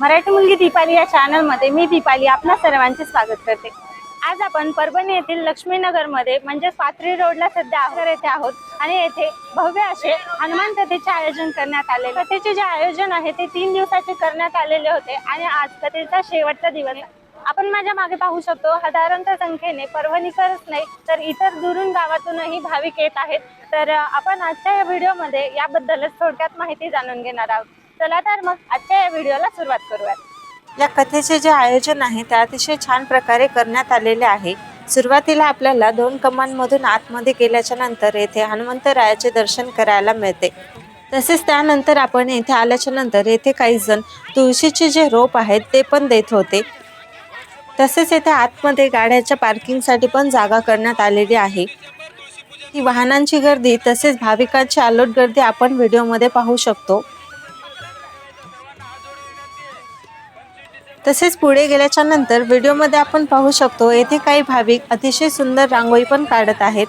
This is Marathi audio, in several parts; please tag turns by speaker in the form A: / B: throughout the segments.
A: मराठी मुलगी दीपाली या चॅनलमध्ये मी दीपाली आपणा सर्वांचे स्वागत करते. आज आपण परभणी येथील लक्ष्मीनगरमध्ये म्हणजे पाथरी रोडला सध्या आहोत. येथे आहोत आणि येथे भव्य असे हनुमान कथेचे आयोजन करण्यात आले कथेचे जे आयोजन आहे ते तीन दिवसाचे करण्यात आलेले होते आणि आज कथेचा शेवटचा दिवस आपण माझ्या मागे पाहू शकतो हजारोंच्या संख्येने परभणीकरच नाही तर इतर दुरून गावातूनही भाविक येत आहेत. तर आपण आजच्या या व्हिडिओमध्ये याबद्दलच थोडक्यात माहिती जाणून घेणार आहोत. चला तर मग आजच्या या व्हिडिओला सुरुवात करूयात.
B: या कथेचे जे आयोजन आहे ते अतिशय छान प्रकारे करण्यात आलेले आहे. सुरुवातीला आपल्याला दोन कमांमधून आतमध्ये गेल्याच्यानंतर येथे हनुमंतरायाचे दर्शन करायला मिळते. तसेच त्यानंतर आपण येथे आल्याच्यानंतर येथे काही जण तुळशीचे जे रोप आहेत ते पण देत होते. तसेच येथे आतमध्ये गाड्याच्या पार्किंगसाठी पण जागा करण्यात आलेली आहे. ही वाहनांची गर्दी तसेच भाविकांची आलोट गर्दी आपण व्हिडिओमध्ये पाहू शकतो. तसेच पुढे गेल्याच्यानंतर व्हिडिओमध्ये आपण पाहू शकतो येथे काही भाविक अतिशय सुंदर रांगोळी पण काढत आहेत.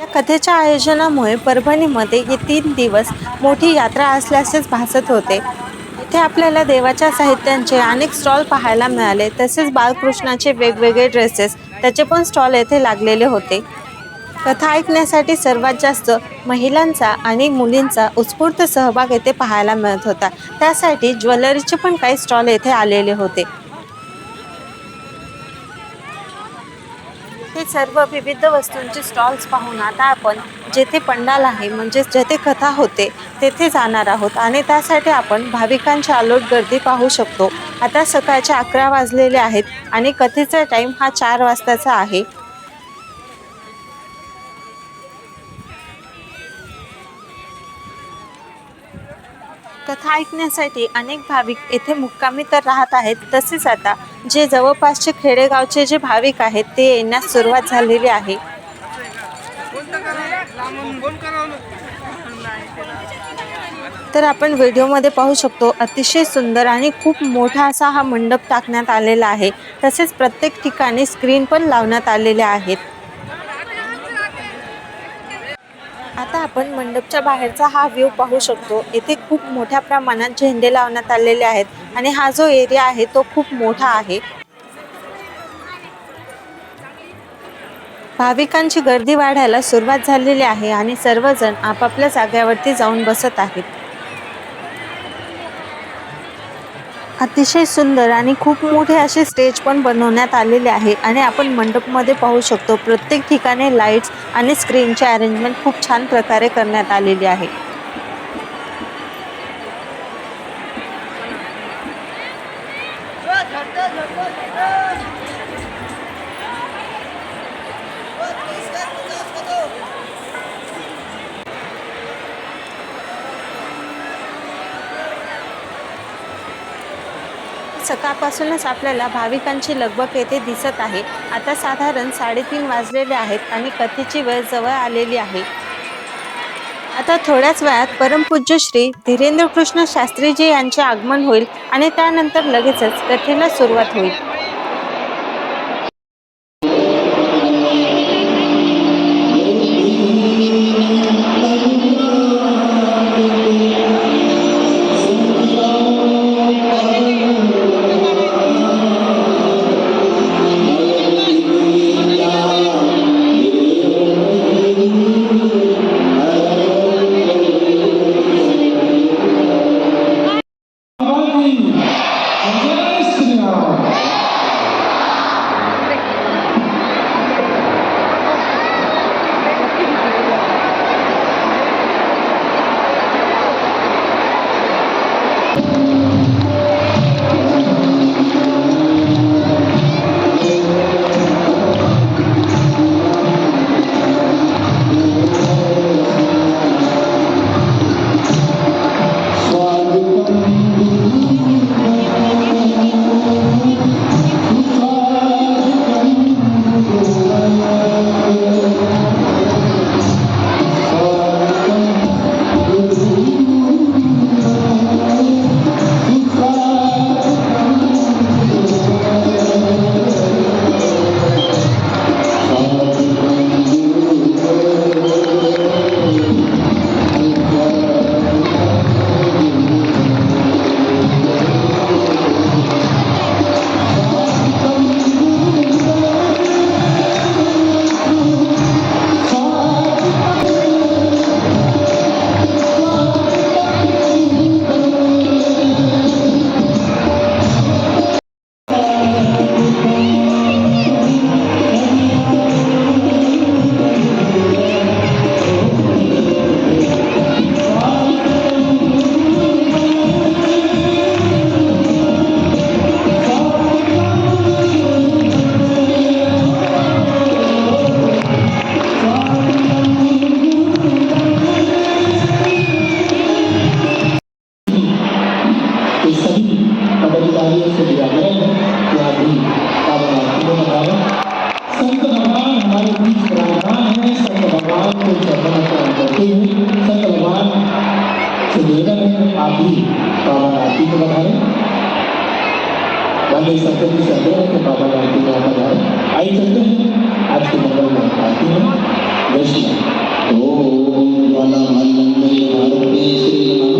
B: या कथेच्या आयोजनामुळे परभणीमध्ये हे तीन दिवस मोठी यात्रा असल्याचेच भासत होते. इथे आपल्याला देवाच्या साहित्यांचे अनेक स्टॉल पाहायला मिळाले तसेच बालकृष्णाचे वेगवेगळे ड्रेसेस त्याचे पण स्टॉल येथे लागलेले होते. कथा ऐकण्यासाठी सर्वात जास्त महिलांचा आणि मुलींचा उत्स्फूर्त सहभाग येथे पाहायला मिळत होता. त्यासाठी ज्वेलरीचे पण काही स्टॉल येथे आलेले होते. हे सर्व विविध वस्तूंचे स्टॉल्स पाहून आता आपण जेथे पंडाल आहे म्हणजेच जेथे कथा होते तेथे जाणार आहोत आणि त्यासाठी आपण भाविकांची आलोट गर्दी पाहू शकतो. आता सकाळचे अकरा वाजलेले आहेत आणि कथेचा टाईम हा चार वाजताचा आहे. कथा ऐकण्यासाठी अनेक भाविक येथे मुक्कामी तर राहत आहेत. तसेच आता जे जवळपासचे खेडेगावचे जे भाविक आहेत ते येण्यास सुरुवात झालेली आहे. तर आपण व्हिडिओमध्ये पाहू शकतो अतिशय सुंदर आणि खूप मोठा असा हा मंडप टाकण्यात आलेला आहे. तसेच प्रत्येक ठिकाणी स्क्रीन पण लावण्यात आलेल्या आहेत. आता आपण मंडपच्या बाहेरचा हा व्ह्यू पाहू शकतो. येथे खूप मोठ्या प्रमाणात झेंडे लावण्यात आलेले आहेत आणि हा जो एरिया आहे तो खूप मोठा आहे. भाविकांची गर्दी वाढायला सुरुवात झालेली आहे आणि सर्वजण आपापल्या जाग्यावरती जाऊन बसत आहेत. अतिशय सुंदर आणि खूप मोठे असे स्टेज पण बनवण्यात आलेले आहे. आणि आपण मंडपमध्ये पाहू शकतो प्रत्येक ठिकाणी लाईट्स आणि स्क्रीनचे अरेंजमेंट खूप छान प्रकारे करण्यात आलेली आहे. सकाळपासूनच आपल्याला भाविकांची लगबग येथे दिसत आहे. आता साधारण साडेतीन वाजलेले आहेत आणि कथेची वेळ जवळ आलेली आहे. आता थोड्याच वेळात परमपूज्य श्री धीरेंद्र कृष्ण शास्त्रीजी यांचे आगमन होईल आणि त्यानंतर लगेचच कथेला सुरुवात होईल.
C: morning. नाती बाबा नाती को बधाए वाले सप्तमी से अगले के बाबा नाती को बधाए आइए चलते हैं आज के मंगल में आरती में जय श्री राम
D: ओम ज्वाला मल्लंदे भारते श्री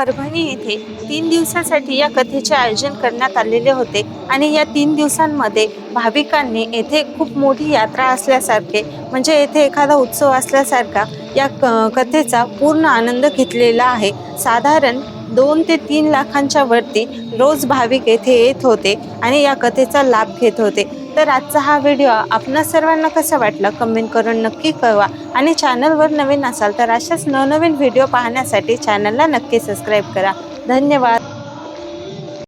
B: परभणी येथे तीन दिवसासाठी या कथेचे आयोजन करण्यात आलेले होते. आणि या तीन दिवसांमध्ये भाविकांनी येथे खूप मोठी यात्रा असल्यासारखे म्हणजे येथे एखादा उत्सव असल्यासारखा या क कथेचा पूर्ण आनंद घेतलेला आहे. साधारण दोन ते तीन लाखांच्या वरती रोज भाविक येथे येत होते आणि या कथेचा लाभ घेत होते. तर आजचा हा व्हिडिओ आपणा सर्वांना कसा वाटला कमेंट करून नक्की कळवा. आणि चॅनलवर नवीन असाल तर अशाच नवनवीन व्हिडिओ पाहण्यासाठी चॅनलला नक्की सबस्क्राईब करा. धन्यवाद.